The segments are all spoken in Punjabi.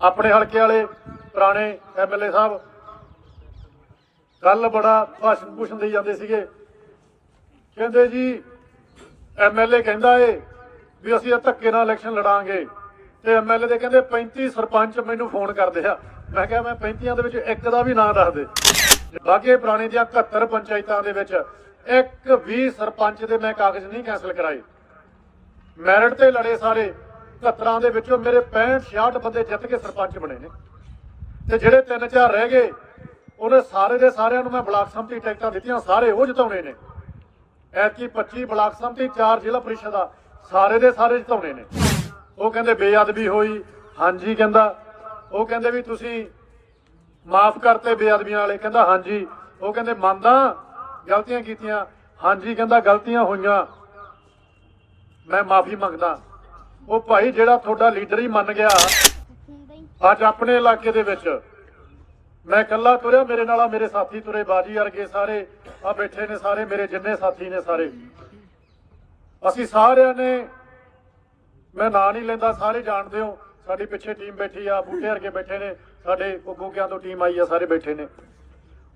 ਆਪਣੇ ਹਲਕੇ ਵਾਲੇ ਪੁਰਾਣੇ ਐਮਐਲਏ ਸਾਹਿਬ ਕੱਲ ਬੜਾ ਭਾਸ਼ਣ ਭੂਸ਼ਣ ਦੇ ਜਾਂਦੇ ਸੀਗੇ। ਕਹਿੰਦੇ ਜੀ ਐਮਐਲਏ ਕਹਿੰਦਾ ਏ ਵੀ ਅਸੀਂ ਇਹ ਧੱਕੇ ਨਾਲ ਇਲੈਕਸ਼ਨ ਲੜਾਂਗੇ ਤੇ ਐਮਐਲਏ ਦੇ ਕਹਿੰਦੇ 35 ਸਰਪੰਚ ਮੈਨੂੰ ਫੋਨ ਕਰਦੇ ਆ। ਮੈਂ ਕਿਹਾ ਮੈਂ 35ਾਂ ਦੇ ਵਿੱਚ ਇੱਕ ਦਾ ਵੀ ਨਾਂ ਦੱਸ ਦੇ। ਬਾਕੀ ਪੁਰਾਣੇ ਦੀਆਂ 71 ਪੰਚਾਇਤਾਂ ਦੇ ਵਿੱਚ ਇੱਕ ਵੀ ਸਰਪੰਚ ਦੇ ਮੈਂ ਕਾਗਜ਼ ਨਹੀਂ ਕੈਨਸਲ ਕਰਾਏ। ਮੈਰਿਟ ਤੇ ਲੜੇ ਸਾਰੇ। 71 ਦੇ ਵਿੱਚੋਂ ਮੇਰੇ 65 66 ਬੰਦੇ ਜਿੱਤ ਕੇ ਸਰਪੰਚ ਬਣੇ ਨੇ। ਤੇ ਜਿਹੜੇ ਤਿੰਨ ਚਾਰ ਰਹਿ ਗਏ, ਉਹਨੇ ਸਾਰੇ ਦੇ ਸਾਰਿਆਂ ਨੂੰ ਮੈਂ ਬਲਾਕ ਸੰਮਤੀ ਟਿਕਟਾਂ ਦਿੱਤੀਆਂ ਸਾਰੇ ਉਹ ਜਿਤਾਉਣੇ ਨੇ। ਐਤਕੀ 25 ਬਲਾਕ ਸੰਮਤੀ 4 ਜ਼ਿਲ੍ਹਾ ਪ੍ਰੀਸ਼ਦ ਦਾ ਸਾਰੇ ਦੇ ਸਾਰੇ ਜਿਤਾਉਣੇ ਨੇ। ਉਹ ਕਹਿੰਦੇ ਬੇਅਦਬੀ ਹੋਈ, ਹਾਂਜੀ ਕਹਿੰਦਾ। ਉਹ ਕਹਿੰਦੇ ਵੀ ਤੁਸੀਂ ਮਾਫ ਕਰਤੇ ਬੇਅਦਬੀਆਂ ਵਾਲੇ, ਕਹਿੰਦਾ ਹਾਂਜੀ। ਉਹ ਕਹਿੰਦੇ ਮੰਨਦਾ, ਗਲਤੀਆਂ ਕੀਤੀਆਂ, ਹਾਂਜੀ ਕਹਿੰਦਾ ਗਲਤੀਆਂ ਹੋਈਆਂ। ਮੈਂ ਮਾਫੀ ਮੰਗਦਾ। ਉਹ ਭਾਈ ਜਿਹੜਾ ਤੁਹਾਡਾ ਲੀਡਰ ਹੀ ਮੰਨ ਗਿਆ ਅੱਜ ਆਪਣੇ ਇਲਾਕੇ ਦੇ ਵਿੱਚ ਮੈਂ ਇਕੱਲਾ ਤੁਰਿਆ, ਮੇਰੇ ਨਾਲ ਆ ਮੇਰੇ ਸਾਥੀ ਤੁਰੇ, ਬਾਜੀ ਵਰਗੇ ਸਾਰੇ ਆ ਬੈਠੇ ਨੇ ਸਾਰੇ, ਮੇਰੇ ਜਿੰਨੇ ਸਾਥੀ ਨੇ ਸਾਰੇ। ਅਸੀਂ ਸਾਰਿਆਂ ਨੇ, ਮੈਂ ਨਾਂ ਨਹੀਂ ਲੈਂਦਾ, ਸਾਰੇ ਜਾਣਦੇ ਹੋ, ਸਾਡੀ ਪਿੱਛੇ ਟੀਮ ਬੈਠੀ ਆ, ਬੂਟੇ ਵਰਗੇ ਬੈਠੇ ਨੇ, ਸਾਡੇ ਕੋਗੋਕਿਆਂ ਤੋਂ ਟੀਮ ਆਈ ਆ, ਸਾਰੇ ਬੈਠੇ ਨੇ।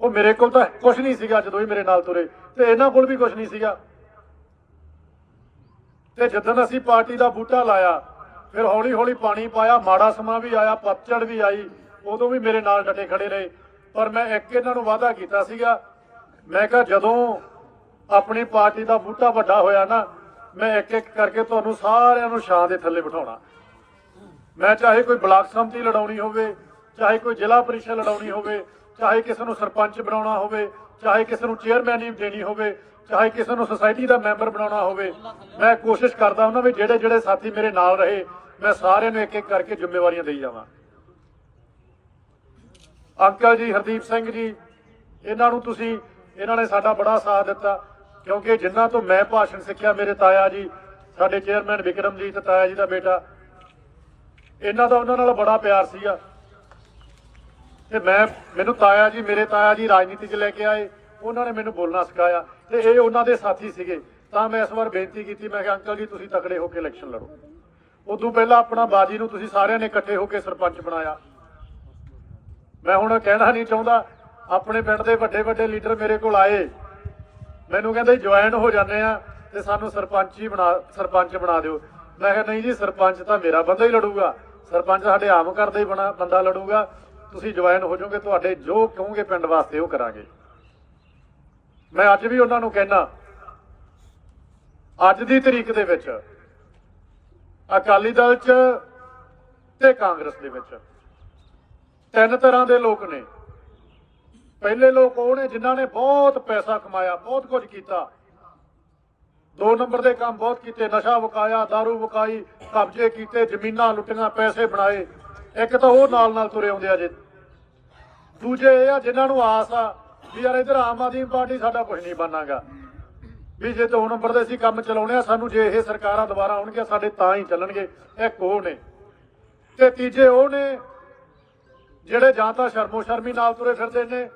ਉਹ ਮੇਰੇ ਕੋਲ ਤਾਂ ਕੁਝ ਨਹੀਂ ਸੀਗਾ ਜਦੋਂ ਹੀ ਮੇਰੇ ਨਾਲ ਤੁਰੇ, ਤੇ ਇਹਨਾਂ ਕੋਲ ਵੀ ਕੁਝ ਨਹੀਂ ਸੀਗਾ। ਤੇ ਜਦੋਂ ਅਸੀਂ ਪਾਰਟੀ ਦਾ ਬੂਟਾ ਲਾਇਆ, ਫਿਰ ਹੌਲੀ ਹੌਲੀ ਪਾਣੀ ਪਾਇਆ, ਮਾੜਾ ਸਮਾਂ ਵੀ ਆਇਆ, ਪਤਝੜ ਵੀ ਆਈ, ਉਦੋਂ ਵੀ ਮੇਰੇ ਨਾਲ ਡਟੇ ਖੜੇ ਰਹੇ। ਪਰ ਮੈਂ ਇੱਕ ਇਹਨਾਂ ਨੂੰ ਵਾਅਦਾ ਕੀਤਾ ਸੀਗਾ, ਮੈਂ ਕਿਹਾ ਜਦੋਂ ਆਪਣੀ ਪਾਰਟੀ ਦਾ ਬੂਟਾ ਵੱਡਾ ਹੋਇਆ ਨਾ, ਮੈਂ ਇੱਕ ਇੱਕ ਕਰਕੇ ਤੁਹਾਨੂੰ ਸਾਰਿਆਂ ਨੂੰ ਛਾਂ ਦੇ ਥੱਲੇ ਬਿਠਾਉਣਾ। ਮੈਂ ਚਾਹੇ ਕੋਈ ਬਲਾਕ ਸੰਮਤੀ ਲੜਾਉਣੀ ਹੋਵੇ, ਚਾਹੇ ਕੋਈ ਜ਼ਿਲ੍ਹਾ ਪਰਿਸ਼ਦ ਲੜਾਉਣੀ ਹੋਵੇ, ਚਾਹੇ ਕਿਸੇ ਨੂੰ ਸਰਪੰਚ ਬਣਾਉਣਾ ਹੋਵੇ ਚਾਹੇ ਕਿਸੇ ਨੂੰ ਚੇਅਰਮੈਨ ਹੀ ਦੇਣੀ ਹੋਵੇ, ਚਾਹੇ ਕਿਸੇ ਨੂੰ ਸੁਸਾਇਟੀ ਦਾ ਮੈਂਬਰ ਬਣਾਉਣਾ ਹੋਵੇ, ਮੈਂ ਕੋਸ਼ਿਸ਼ ਕਰਦਾ ਉਹਨਾਂ ਵੀ ਜਿਹੜੇ ਜਿਹੜੇ ਸਾਥੀ ਮੇਰੇ ਨਾਲ ਰਹੇ, ਮੈਂ ਸਾਰਿਆਂ ਨੂੰ ਇੱਕ ਇੱਕ ਕਰਕੇ ਜ਼ਿੰਮੇਵਾਰੀਆਂ ਦੇਈ ਜਾਵਾਂ। ਅੰਕਲ ਜੀ, ਹਰਦੀਪ ਸਿੰਘ ਜੀ, ਇਹਨਾਂ ਨੂੰ ਤੁਸੀਂ, ਇਹਨਾਂ ਨੇ ਸਾਡਾ ਬੜਾ ਸਾਥ ਦਿੱਤਾ, ਕਿਉਂਕਿ ਜਿਨ੍ਹਾਂ ਤੋਂ ਮੈਂ ਭਾਸ਼ਣ ਸਿੱਖਿਆ ਮੇਰੇ ਤਾਇਆ ਜੀ, ਸਾਡੇ ਚੇਅਰਮੈਨ ਵਿਕਰਮਜੀਤ ਤਾਇਆ ਜੀ ਦਾ ਬੇਟਾ, ਇਹਨਾਂ ਦਾ ਉਹਨਾਂ ਨਾਲ ਬੜਾ ਪਿਆਰ ਸੀਗਾ। ਤੇ ਮੈਂ, ਮੈਨੂੰ ਤਾਇਆ ਜੀ, ਮੇਰੇ ਤਾਇਆ ਜੀ ਰਾਜਨੀਤੀ 'ਚ ਲੈ ਕੇ ਆਏ, ਉਹਨਾਂ ਨੇ ਮੈਨੂੰ ਬੋਲਣਾ ਸਿਖਾਇਆ ਤੇ ਇਹ ਉਹਨਾਂ ਦੇ ਸਾਥੀ ਸੀਗੇ। ਤਾਂ ਮੈਂ ਇਸ ਵਾਰ ਬੇਨਤੀ ਕੀਤੀ, ਮੈਂ ਕਿਹਾ, ਅੰਕਲ ਜੀ, ਤੁਸੀਂ ਤਕੜੇ ਹੋ ਕੇ ਇਲੈਕਸ਼ਨ ਲੜੋ। ਉਦੋਂ ਪਹਿਲਾਂ ਆਪਣਾ ਬਾਜੀ ਨੂੰ ਤੁਸੀਂ ਸਾਰਿਆਂ ਨੇ ਇਕੱਠੇ ਹੋ ਕੇ ਸਰਪੰਚ ਬਣਾਇਆ। ਮੈਂ ਹੁਣ ਕਹਿਣਾ ਨਹੀਂ ਚਾਹੁੰਦਾ, ਆਪਣੇ ਪਿੰਡ ਦੇ ਵੱਡੇ ਵੱਡੇ ਲੀਡਰ ਮੇਰੇ ਕੋਲ ਆਏ। ਮੈਨੂੰ ਕਹਿੰਦੇ, ਜੁਆਇਨ ਹੋ ਜਾਂਦੇ ਆ ਤੇ ਸਾਨੂੰ ਸਰਪੰਚ ਹੀ ਬਣਾ, ਸਰਪੰਚ ਬਣਾ ਦਿਓ। ਮੈਂ ਕਿਹਾ, ਨਹੀਂ ਜੀ, ਸਰਪੰਚ ਤਾਂ ਮੇਰਾ ਬੰਦਾ ਹੀ ਲੜੂਗਾ। ਸਰਪੰਚ ਸਾਡੇ ਆਮ ਘਰ ਦਾ ਹੀ ਬਣਾ, ਬੰਦਾ ਲੜੂਗਾ। ਤੁਸੀਂ ਜੁਆਇਨ ਹੋ ਜਾਓਗੇ, ਤੁਹਾਡੇ ਜੋ ਕਹੋਗੇ ਪਿੰਡ ਵਾਸਤੇ ਉਹ ਕਰਾਂਗੇ। ਮੈਂ ਅੱਜ ਵੀ ਉਹਨਾਂ ਨੂੰ ਕਹਿਣਾ ਅੱਜ ਦੀ ਤਰੀਕ ਦੇ ਵਿੱਚ ਅਕਾਲੀ ਦਲ 'ਚ ਤੇ ਕਾਂਗਰਸ ਦੇ ਵਿੱਚ ਤਿੰਨ ਤਰ੍ਹਾਂ ਦੇ ਲੋਕ ਨੇ। ਪਹਿਲੇ ਲੋਕ ਉਹ ਨੇ ਜਿਨ੍ਹਾਂ ਨੇ ਬਹੁਤ ਪੈਸਾ ਕਮਾਇਆ, ਬਹੁਤ ਕੁਝ ਕੀਤਾ। ਦੋ ਨੰਬਰ ਦੇ ਕੰਮ ਬਹੁਤ ਕੀਤੇ, ਨਸ਼ਾ ਵਕਾਇਆ, दारू ਵਕਾਈ, ਕਬਜ਼ੇ ਕੀਤੇ, ਜ਼ਮੀਨਾਂ ਲੁੱਟੀਆਂ, ਪੈਸੇ ਬਣਾਏ। ਇੱਕ ਤਾਂ ਉਹ ਨਾਲ ਨਾਲ ਤੁਰੇ ਆਉਂਦੇ ਆ ਜੇ ਦੂਜੇ ਇਹ ਆ ਜਿਨ੍ਹਾਂ ਨੂੰ ਆਸ ਆ ਵੀ ਯਾਰ ਇਧਰ ਆਮ ਆਦਮੀ ਪਾਰਟੀ ਸਾਡਾ ਕੁਝ ਨਹੀਂ ਬਣਾਗਾ ਵੀ ਜੇ ਦੋ ਨੰਬਰ ਦੇ ਅਸੀਂ ਕੰਮ ਚਲਾਉਣੇ ਆ, ਸਾਨੂੰ ਜੇ ਇਹ ਸਰਕਾਰਾਂ ਦੁਬਾਰਾ ਆਉਣਗੀਆਂ, ਸਾਡੇ ਤਾਂ ਹੀ ਚੱਲਣਗੇ। ਇੱਕ ਉਹ ਨੇ। ਤੇ ਤੀਜੇ ਉਹ ਨੇ, ਜਿਹੜੇ ਜਾਂ ਤਾਂ ਸ਼ਰਮੋ ਸ਼ਰਮੀ ਨਾਲ ਤੁਰੇ ਫਿਰਦੇ ਨੇ,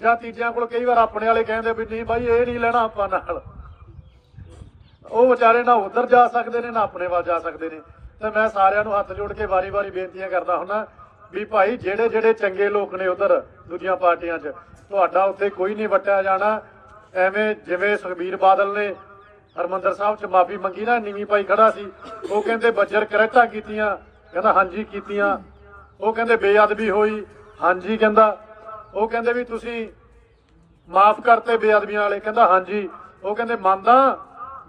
ਜਾਂ ਤੀਜਿਆਂ ਕੋਲ ਕਈ ਵਾਰ ਆਪਣੇ ਵਾਲੇ ਕਹਿੰਦੇ ਵੀ ਨਹੀਂ ਬਾਈ, ਇਹ ਨਹੀਂ ਲੈਣਾ ਆਪਾਂ ਨਾਲ। ਉਹ ਵਿਚਾਰੇ ਨਾ ਉਧਰ ਜਾ ਸਕਦੇ ਨੇ, ਨਾ ਆਪਣੇ ਵੱਲ ਜਾ ਸਕਦੇ ਨੇ। ਤੇ ਮੈਂ ਸਾਰਿਆਂ ਨੂੰ ਹੱਥ ਜੋੜ ਕੇ ਵਾਰੀ-ਵਾਰੀ ਬੇਨਤੀਆਂ ਕਰਦਾ ਹੁੰਨਾ ਵੀ ਭਾਈ ਜਿਹੜੇ ਜਿਹੜੇ ਚੰਗੇ ਲੋਕ ਨੇ ਉਧਰ ਦੂਜੀਆਂ ਪਾਰਟੀਆਂ 'ਚ, ਤੁਹਾਡਾ ਉੱਥੇ ਕੋਈ ਨਹੀਂ ਵਟਿਆ ਜਾਣਾ। ਐਵੇਂ ਜਿਵੇਂ ਸੁਖਬੀਰ ਬਾਦਲ ਨੇ ਹਰਮੰਦਰ ਸਾਹਿਬ 'ਚ ਮਾਫੀ ਮੰਗੀ ਨਾ, ਨੀਵੀਂ ਪਾਈ ਖੜਾ ਸੀ, ਉਹ ਕਹਿੰਦੇ ਬੱਜਰ ਕਰੈਟਾਂ ਕੀਤੀਆਂ, ਕਹਿੰਦਾ ਹਾਂਜੀ ਕੀਤੀਆਂ। ਉਹ ਕਹਿੰਦੇ ਬੇਅਦਬੀ ਹੋਈ, ਹਾਂਜੀ ਕਹਿੰਦਾ। ਉਹ ਕਹਿੰਦੇ ਵੀ ਤੁਸੀਂ ਮਾਫ ਕਰਤੇ ਬੇਅਦਬੀਆਂ ਵਾਲੇ, ਕਹਿੰਦਾ ਹਾਂਜੀ। ਉਹ ਕਹਿੰਦੇ ਮੰਨਦਾ,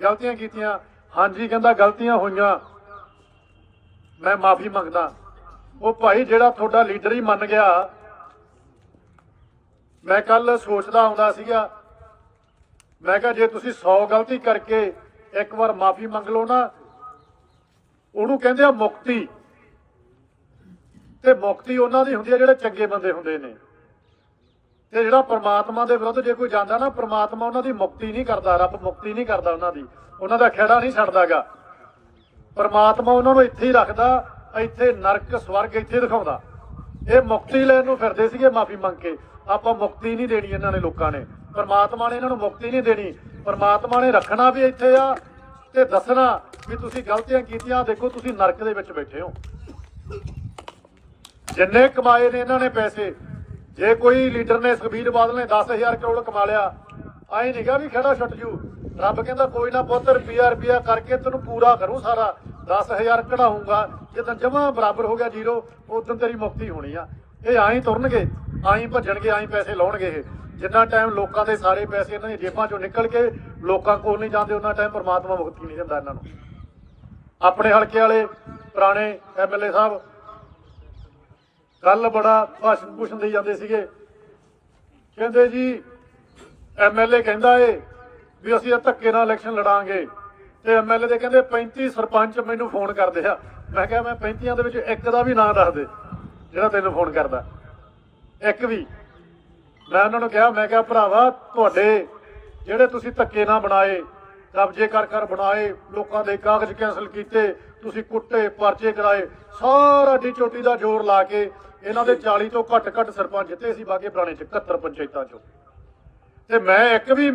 ਗਲਤੀਆਂ ਕੀਤੀਆਂ, ਹਾਂਜੀ ਕਹਿੰਦਾ ਗਲਤੀਆਂ ਹੋਈਆਂ। ਮੈਂ ਮਾਫੀ ਮੰਗਦਾ। ਉਹ ਭਾਈ ਜਿਹੜਾ ਤੁਹਾਡਾ ਲੀਡਰ ਹੀ ਮੰਨ ਗਿਆ। ਮੈਂ ਕੱਲ ਸੋਚਦਾ ਹੁੰਦਾ ਸੀਗਾ, ਮੈਂ ਕਿਹਾ ਜੇ ਤੁਸੀਂ 100 ਗਲਤੀ ਕਰਕੇ ਇੱਕ ਵਾਰ ਮਾਫੀ ਮੰਗ ਲਓ ਨਾ, ਉਹਨੂੰ ਕਹਿੰਦੇ ਆ ਮੁਕਤੀ। ਤੇ ਮੁਕਤੀ ਉਹਨਾਂ ਦੀ ਹੁੰਦੀ ਹੈ ਜਿਹੜੇ ਚੰਗੇ ਬੰਦੇ ਹੁੰਦੇ ਨੇ। ਤੇ ਜਿਹੜਾ ਪ੍ਰਮਾਤਮਾ ਦੇ ਵਿਰੁੱਧ ਜੇ ਕੋਈ ਜਾਂਦਾ ਨਾ, ਪ੍ਰਮਾਤਮਾ ਉਹਨਾਂ ਦੀ ਮੁਕਤੀ ਨਹੀਂ ਕਰਦਾ, ਰੱਬ ਮੁਕਤੀ ਨਹੀਂ ਕਰਦਾ ਉਹਨਾਂ ਦੀ। ਉਹਨਾਂ ਦਾ ਖੇੜਾ ਨਹੀਂ ਛੱਡਦਾਗਾ। ਪ੍ਰਮਾਤਮਾ ਉਹਨਾਂ ਨੂੰ ਇੱਥੇ ਹੀ ਰੱਖਦਾ ਇੱਥੇ ਨਰਕ ਸਵਰਗ ਇੱਥੇ ਦਿਖਾਉਂਦਾ। ਇਹ ਮੁਕਤੀ ਲੈਣ ਨੂੰ ਫਿਰਦੇ ਸੀਗੇ ਮਾਫੀ ਮੰਗ ਕੇ। ਆਪਾਂ ਮੁਕਤੀ ਨਹੀਂ ਦੇਣੀ ਇਹਨਾਂ ਨੇ ਲੋਕਾਂ ਨੇ। ਪਰਮਾਤਮਾ ਨੇ ਇਹਨਾਂ ਨੂੰ ਮੁਕਤੀ ਨਹੀਂ ਦੇਣੀ। ਪ੍ਰਮਾਤਮਾ ਨੇ ਰੱਖਣਾ ਵੀ ਇੱਥੇ ਆ ਤੇ ਦੱਸਣਾ ਵੀ ਤੁਸੀਂ ਗਲਤੀਆਂ ਕੀਤੀਆਂ ਦੇਖੋ ਤੁਸੀਂ ਨਰਕ ਦੇ ਵਿੱਚ ਬੈਠੇ ਹੋ। ਜਿੰਨੇ ਕਮਾਏ ਨੇ ਇਹਨਾਂ ਨੇ ਪੈਸੇ। ਜੇ ਕੋਈ ਲੀਡਰ ਨੇ ਸੁਖਬੀਰ ਬਾਦਲ ਨੇ 10000 ਕਰੋੜ ਕਮਾ ਲਿਆ, ਆਏ ਨਹੀਂਗਾ ਵੀ ਖੜਾ ਛੁੱਟ ਜੂ। ਰੱਬ ਕਹਿੰਦਾ ਕੋਈ ਨਾ ਪੁੱਤ ਰੁਪਿਆ ਰੁਪਿਆ ਕਰਕੇ ਤੈਨੂੰ ਪੂਰਾ ਕਰੂ ਸਾਰਾ। 10000 ਕਢਾਉਂਗਾ। ਜਦੋਂ ਜਮਾ ਬਰਾਬਰ ਹੋ ਗਿਆ ਜ਼ੀਰੋ, ਉਦੋਂ ਤੇਰੀ ਮੁਕਤੀ ਹੋਣੀ ਆ। ਇਹ ਆਈ ਤੁਰਨਗੇ ਆਈ ਭੱਜਣਗੇ ਆਈ ਪੈਸੇ ਲਾਉਣਗੇ ਇਹ। ਜਿੰਨਾ ਟਾਈਮ ਲੋਕਾਂ ਦੇ ਸਾਰੇ ਪੈਸੇ ਇਹਨਾਂ ਦੀਆਂ ਜੇਬਾਂ ਚੋਂ ਨਿਕਲ ਕੇ ਲੋਕਾਂ ਕੋਲ ਨਹੀਂ ਜਾਂਦੇ, ਉਹਨਾਂ ਟਾਈਮ ਪਰਮਾਤਮਾ ਮੁਕਤੀ ਨਹੀਂ ਦਿੰਦਾ ਇਹਨਾਂ ਨੂੰ। ਆਪਣੇ ਹਲਕੇ ਵਾਲੇ, ਪੁਰਾਣੇ ਐਮਐਲਏ ਸਾਹਿਬ ਕੱਲ ਬੜਾ ਭਾਸ਼ਣ ਭੂਸ਼ਣ ਦੇ ਜਾਂਦੇ ਸੀਗੇ। ਕਹਿੰਦੇ ਜੀ ਐਮਐਲਏ ਕਹਿੰਦਾ ਏ ਵੀ ਅਸੀਂ ਇਹ ਧੱਕੇ ਨਾਲ ਇਲੈਕਸ਼ਨ ਲੜਾਂਗੇ। ਤੇ ਐਮਐਲਏ ਦੇ ਕਹਿੰਦੇ 35 ਸਰਪੰਚ ਮੈਨੂੰ ਫੋਨ ਕਰਦੇ ਆ। ਮੈਂ ਕਿਹਾ ਮੈਂ 35ਾਂ ਦੇ ਵਿੱਚ ਇੱਕ ਦਾ ਵੀ ਨਾਂ ਦੱਸ ਦੇ, ਜਿਹੜਾ ਤੈਨੂੰ ਫੋਨ ਕਰਦਾ। ਇੱਕ ਵੀ। ਮੈਂ ਉਹਨਾਂ ਨੂੰ ਕਿਹਾ, ਮੈਂ ਕਿਹਾ, ਭਰਾਵਾ, ਤੁਹਾਡੇ ਜਿਹੜੇ ਤੁਸੀਂ ਧੱਕੇ ਨਾ ਬਣਾਏ, ਕਬਜ਼ੇ ਕਰ ਕਰ ਬਣਾਏ, ਲੋਕਾਂ ਦੇ ਕਾਗਜ਼ ਕੈਂਸਲ ਕੀਤੇ, ਤੁਸੀਂ ਕੁੱਟੇ, ਪਰਚੇ ਕਰਾਏ, ਸਾਰਾ ਡੀ ਚੋਟੀ ਦਾ ਜ਼ੋਰ ਲਾ ਕੇ ਇਹਨਾਂ ਦੇ 40 ਤੋਂ ਘੱਟ ਘੱਟ ਸਰਪੰਚ ਜਿੱਤੇ ਸੀ ਬਾਗੇ ਪੁਰਾਣੇ ਚ 71 ਪੰਚਾਇਤਾਂ ਚੋਂ। ਤੇ ਮੈਂ ਇੱਕ ਵੀ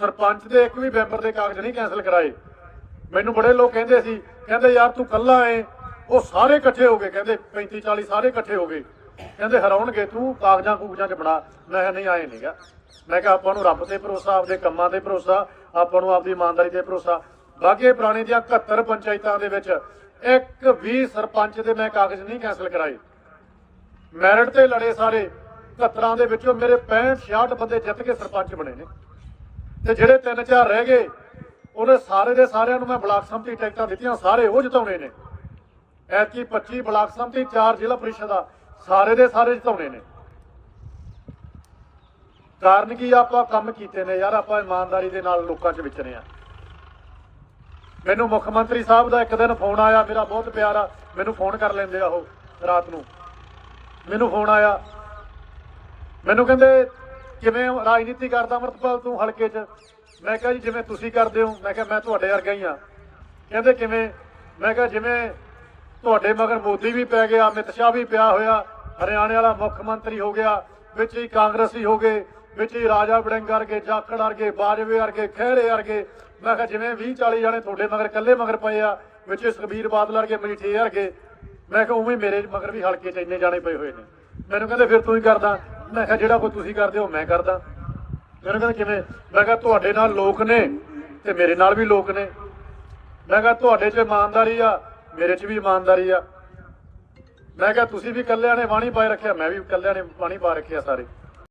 ਸਰਪੰਚ ਦੇ, ਇੱਕ ਵੀ ਮੈਂਬਰ ਦੇ ਕਾਗਜ਼ ਨਹੀਂ ਕੈਂਸਲ ਕਰਾਏ। ਮੈਨੂੰ ਬੜੇ ਲੋਕ ਕਹਿੰਦੇ ਸੀ, ਕਹਿੰਦੇ ਯਾਰ ਤੂੰ ਕੱਲਾ ਏ ਉਹ ਸਾਰੇ ਇਕੱਠੇ ਹੋ ਗਏ, ਕਹਿੰਦੇ 35 40 ਸਾਰੇ ਇਕੱਠੇ ਹੋ ਗਏ। ਕਹਿੰਦੇ ਹਰਾਉਣਗੇ ਤੂੰ, ਕਾਗਜ਼ਾਂ ਕੂਗਜ਼ਾਂ ਚ ਬਣਾ। ਮੈਂ ਕਿਹਾ, ਨਹੀਂ, ਆਏ ਨਹੀਂਗਾ ਮੈਂ ਕਿਹਾ, ਆਪਾਂ ਨੂੰ ਰੱਬ ਤੇ ਭਰੋਸਾ, ਆਪਦੇ ਕੰਮਾਂ ਤੇ ਭਰੋਸਾ, ਆਪਾਂ ਨੂੰ ਆਪਦੀ ਇਮਾਨਦਾਰੀ ਤੇ ਭਰੋਸਾ। ਬਾਗੇ ਪੁਰਾਣੇ ਦੀਆਂ 71 ਪੰਚਾਇਤਾਂ ਦੇ ਵਿੱਚ ਇੱਕ ਵੀ ਸਰਪੰਚ ਦੇ ਮੈਂ ਕਾਗਜ਼ ਨਹੀਂ ਕੈਂਸਲ ਕਰਾਏ। ਮੈਰਿਟ ਤੇ ਲੜੇ ਸਾਰੇ 71 ਦੇ ਵਿੱਚੋਂ ਮੇਰੇ 65 66 ਬੰਦੇ ਜਿੱਤ ਕੇ ਸਰਪੰਚ ਬਣੇ ਨੇ। ਤੇ ਜਿਹੜੇ ਤਿੰਨ ਚਾਰ ਰਹਿ ਗਏ ਉਹਨੇ ਸਾਰੇ ਦੇ ਸਾਰਿਆਂ ਨੂੰ ਮੈਂ ਬਲਾਕ ਸੰਮਤੀ ਟਿਕਟਾਂ ਦਿੱਤੀਆਂ, ਸਾਰੇ ਉਹ ਜਿਤਾਉਣੇ ਨੇ। ਐਤਕੀ 25 ਬਲਾਕ ਸੰਮਤੀ 4 ਜ਼ਿਲ੍ਹਾ ਪ੍ਰੀਸ਼ਦ ਆ, ਸਾਰੇ ਦੇ ਸਾਰੇ ਜਿਤਾਉਣੇ ਨੇ। ਕਾਰਨ ਕੀ ਆਪਾਂ ਕੰਮ ਕੀਤੇ ਨੇ ਯਾਰ, ਆਪਾਂ ਇਮਾਨਦਾਰੀ ਦੇ ਨਾਲ ਲੋਕਾਂ 'ਚ ਵਿਚਰੇ ਆ। ਮੈਨੂੰ ਮੁੱਖ ਮੰਤਰੀ ਸਾਹਿਬ ਦਾ ਇੱਕ ਦਿਨ ਫੋਨ ਆਇਆ, ਮੇਰਾ ਬਹੁਤ ਪਿਆਰਾ ਮੈਨੂੰ ਫੋਨ ਕਰ ਲੈਂਦੇ ਆ ਉਹ ਰਾਤ ਨੂੰ। ਮੈਨੂੰ ਫੋਨ ਆਇਆ। ਮੈਨੂੰ ਕਹਿੰਦੇ ਕਿਵੇਂ ਰਾਜਨੀਤੀ ਕਰਦਾ ਅਮਰਤਪਾਲ ਤੂੰ ਹਲਕੇ 'ਚ? ਮੈਂ ਕਿਹਾ ਜੀ, ਜਿਵੇਂ ਤੁਸੀਂ ਕਰਦੇ ਹੋ, ਮੈਂ ਕਿਹਾ ਮੈਂ ਤੁਹਾਡੇ ਵਰਗਾ ਹੀ ਆ। ਕਹਿੰਦੇ ਕਿਵੇਂ? ਮੈਂ ਕਿਹਾ ਜਿਵੇਂ ਤੁਹਾਡੇ ਮਗਰ ਮੋਦੀ ਵੀ ਪੈ ਗਿਆ, ਅਮਿਤ ਸ਼ਾਹ ਵੀ ਪਿਆ ਹੋਇਆ, ਹਰਿਆਣੇ ਵਾਲਾ ਮੁੱਖ ਮੰਤਰੀ ਹੋ ਗਿਆ, ਵਿੱਚ ਹੀ ਕਾਂਗਰਸੀ ਹੋ ਗਏ, ਵਿੱਚ ਹੀ ਰਾਜਾ ਵੜਿੰਗ ਵਰਗੇ, ਜਾਖੜ ਵਰਗੇ, ਬਾਜਵੇ ਵਰਗੇ, ਖਹਿਰੇ ਵਰਗੇ, ਮੈਂ ਕਿਹਾ ਜਿਵੇਂ 20 40 ਜਾਣੇ ਤੁਹਾਡੇ ਮਗਰ ਇਕੱਲੇ ਮਗਰ ਪਏ ਆ, ਵਿੱਚ ਸੁਖਬੀਰ ਬਾਦਲ ਵਰਗੇ ਮਜੀਠੇ ਵਰਗੇ, ਮੈਂ ਕਿਹਾ ਉਵੇਂ ਮੇਰੇ ਮਗਰ ਵੀ ਹਲਕੇ 'ਚ ਇੰਨੇ ਜਾਣੇ ਪਏ ਹੋਏ ਨੇ। ਮੈਨੂੰ ਕਹਿੰਦੇ ਫਿਰ ਤੂੰ ਹੀ ਕਰਦਾ। ਮੈਂ ਕਿਹਾ, ਜਿਹੜਾ ਕੋਈ ਤੁਸੀਂ ਕਰਦੇ ਹੋ, ਮੈਂ ਕਰਦਾ। ਮੈਨੂੰ ਕਹਿੰਦੇ ਕਿਵੇਂ ਮੈਂ ਕਿਹਾ, ਤੁਹਾਡੇ ਨਾਲ ਲੋਕ ਨੇ ਤੇ ਮੇਰੇ ਨਾਲ ਵੀ ਲੋਕ ਨੇ। ਮੈਂ ਕਿਹਾ, ਤੁਹਾਡੇ 'ਚ ਇਮਾਨਦਾਰੀ ਆ, ਮੇਰੇ 'ਚ ਵੀ ਇਮਾਨਦਾਰੀ ਆ। ਮੈਂ ਕਿਹਾ, ਤੁਸੀਂ ਵੀ ਇਕੱਲਿਆਂ ਨੇ ਬਾਣੀ ਪਾਏ ਰੱਖਿਆ, ਮੈਂ ਵੀ ਇਕੱਲਿਆਂ ਨੇ ਬਾਣੀ ਪਾ ਰੱਖਿਆ ਸਾਰੇ।